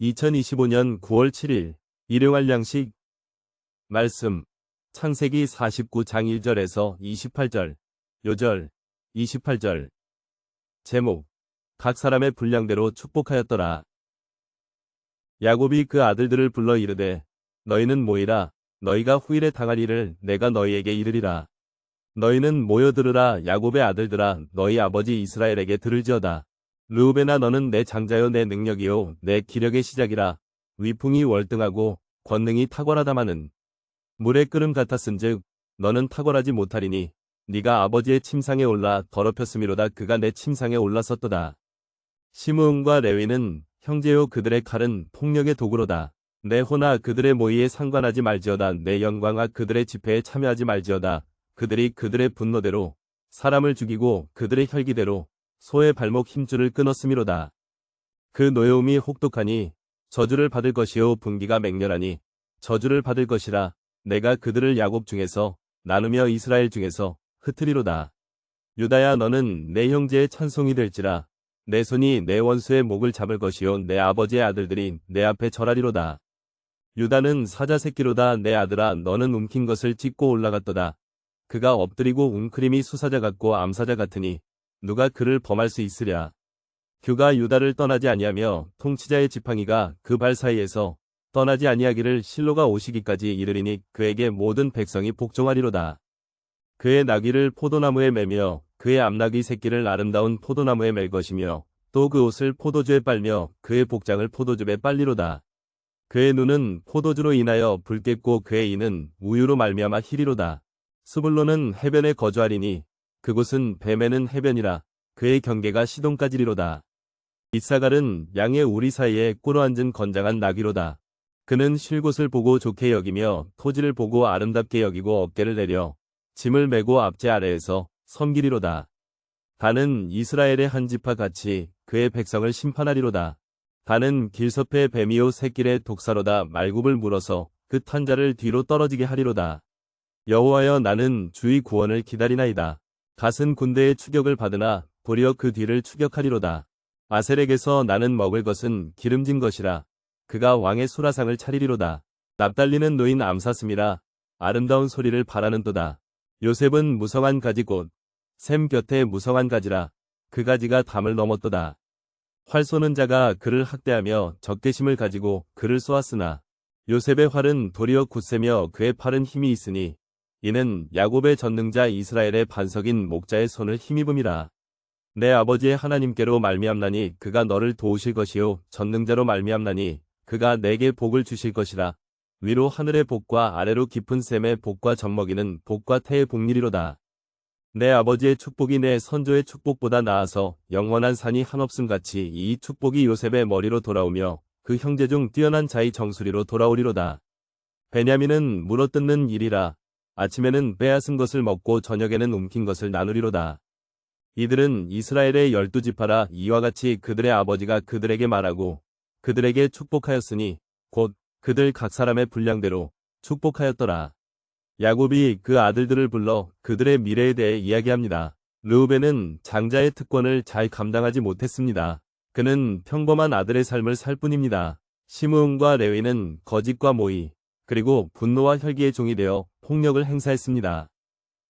2025년 9월 7일 일용할 양식 말씀 창세기 49장 1절에서 28절 요절 28절 제목 각 사람의 분량대로 축복하였더라. 야곱이 그 아들들을 불러 이르되 너희는 모이라 너희가 후일에 당할 일을 내가 너희에게 이르리라. 너희는 모여들으라 야곱의 아들들아 너희 아버지 이스라엘에게 들을지어다. 르우베나 너는 내 장자요 내 능력이요 내 기력의 시작이라 위풍이 월등하고 권능이 탁월하다마는 물의 끓음 같았은즉 너는 탁월하지 못하리니 네가 아버지의 침상에 올라 더럽혔음이로다 그가 내 침상에 올랐었도다. 시므음과 레위는 형제요 그들의 칼은 폭력의 도구로다. 내 호나 그들의 모의에 상관하지 말지어다 내 영광아 그들의 집회에 참여하지 말지어다 그들이 그들의 분노대로 사람을 죽이고 그들의 혈기대로 소의 발목 힘줄을 끊었음이로다. 그 노여움이 혹독하니 저주를 받을 것이요 분기가 맹렬하니 저주를 받을 것이라 내가 그들을 야곱 중에서 나누며 이스라엘 중에서 흩트리로다. 유다야 너는 내 형제의 찬송이 될지라 내 손이 내 원수의 목을 잡을 것이요 내 아버지의 아들들이 내 앞에 절하리로다. 유다는 사자 새끼로다 내 아들아 너는 움킨 것을 찢고 올라갔도다. 그가 엎드리고 웅크림이 수사자 같고 암사자 같으니 누가 그를 범할 수 있으랴. 규가 유다를 떠나지 아니하며 통치자의 지팡이가 그 발 사이에서 떠나지 아니하기를 실로가 오시기까지 이르리니 그에게 모든 백성이 복종하리로다. 그의 나귀를 포도나무에 매며 그의 암나귀 새끼를 아름다운 포도나무에 맬 것이며 또 그 옷을 포도주에 빨며 그의 복장을 포도즙에 빨리로다. 그의 눈은 포도주로 인하여 붉겠고 그의 이는 우유로 말미암아 희리로다. 스불로는 해변에 거주하리니 그곳은 뱀에는 해변이라 그의 경계가 시동까지리로다. 이사갈은 양의 우리 사이에 꿇어 앉은 건장한 나귀로다. 그는 쉴 곳을 보고 좋게 여기며 토지를 보고 아름답게 여기고 어깨를 내려 짐을 메고 앞제 아래에서 섬기리로다. 다는 이스라엘의 한 지파 같이 그의 백성을 심판하리로다. 다는 길섭의 뱀이요 새길의 독사로다 말굽을 물어서 그 탄자를 뒤로 떨어지게 하리로다. 여호와여 나는 주의 구원을 기다리나이다. 갓은 군대의 추격을 받으나 도리어 그 뒤를 추격하리로다. 아셀에게서 나는 먹을 것은 기름진 것이라 그가 왕의 수라상을 차리리로다. 납달리는 노인 암사슴이라 아름다운 소리를 바라는도다. 요셉은 무성한 가지 곧 샘 곁에 무성한 가지라 그 가지가 담을 넘었도다. 활 쏘는 자가 그를 학대하며 적개심을 가지고 그를 쏘았으나 요셉의 활은 도리어 굳세며 그의 팔은 힘이 있으니 이는 야곱의 전능자 이스라엘의 반석인 목자의 손을 힘입음이라. 내 아버지의 하나님께로 말미암나니 그가 너를 도우실 것이요 전능자로 말미암나니 그가 내게 복을 주실 것이라. 위로 하늘의 복과 아래로 깊은 샘의 복과 젖먹이는 복과 태의 복리리로다. 내 아버지의 축복이 내 선조의 축복보다 나아서 영원한 산이 한없음같이 이 축복이 요셉의 머리로 돌아오며 그 형제 중 뛰어난 자의 정수리로 돌아오리로다. 베냐민은 물어뜯는 일이라 아침에는 빼앗은 것을 먹고 저녁에는 움킨 것을 나누리로다. 이들은 이스라엘의 열두 지파라 이와 같이 그들의 아버지가 그들에게 말하고 그들에게 축복하였으니 곧 그들 각 사람의 분량대로 축복하였더라. 야곱이 그 아들들을 불러 그들의 미래에 대해 이야기합니다. 르우벤은 장자의 특권을 잘 감당하지 못했습니다. 그는 평범한 아들의 삶을 살 뿐입니다. 시므음과 레위는 거짓과 모의, 그리고 분노와 혈기의 종이 되어 폭력을 행사했습니다.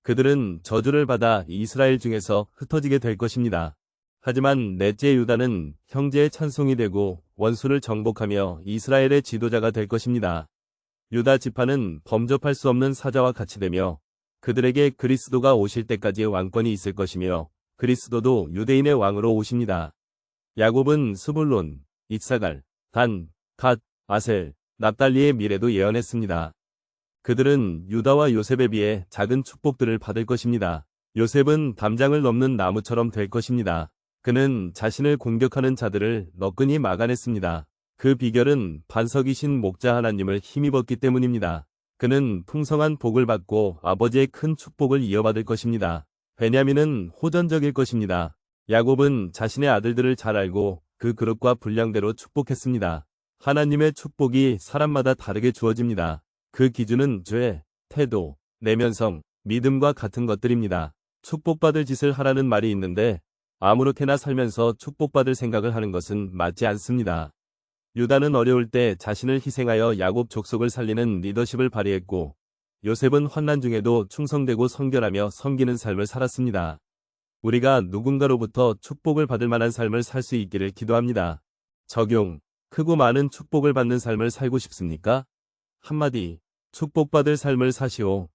그들은 저주를 받아 이스라엘 중에서 흩어지게 될 것입니다. 하지만 넷째 유다는 형제의 찬송이 되고 원수를 정복하며 이스라엘의 지도자가 될 것입니다. 유다 지파는 범접할 수 없는 사자와 같이 되며 그들에게 그리스도가 오실 때까지 왕권이 있을 것이며 그리스도도 유대인의 왕으로 오십니다. 야곱은 스불론, 이사갈, 단, 갓, 아셀, 납달리의 미래도 예언했습니다. 그들은 유다와 요셉에 비해 작은 축복들을 받을 것입니다. 요셉은 담장을 넘는 나무처럼 될 것입니다. 그는 자신을 공격하는 자들을 너끈히 막아냈습니다. 그 비결은 반석이신 목자 하나님을 힘입었기 때문입니다. 그는 풍성한 복을 받고 아버지의 큰 축복을 이어받을 것입니다. 베냐민은 호전적일 것입니다. 야곱은 자신의 아들들을 잘 알고 그 그릇과 분량대로 축복했습니다. 하나님의 축복이 사람마다 다르게 주어집니다. 그 기준은 죄, 태도, 내면성, 믿음과 같은 것들입니다. 축복받을 짓을 하라는 말이 있는데 아무렇게나 살면서 축복받을 생각을 하는 것은 맞지 않습니다. 유다는 어려울 때 자신을 희생하여 야곱 족속을 살리는 리더십을 발휘했고 요셉은 환난 중에도 충성되고 성결하며 섬기는 삶을 살았습니다. 우리가 누군가로부터 축복을 받을 만한 삶을 살 수 있기를 기도합니다. 적용 크고 많은 축복을 받는 삶을 살고 싶습니까? 한마디, 축복받을 삶을 사시오.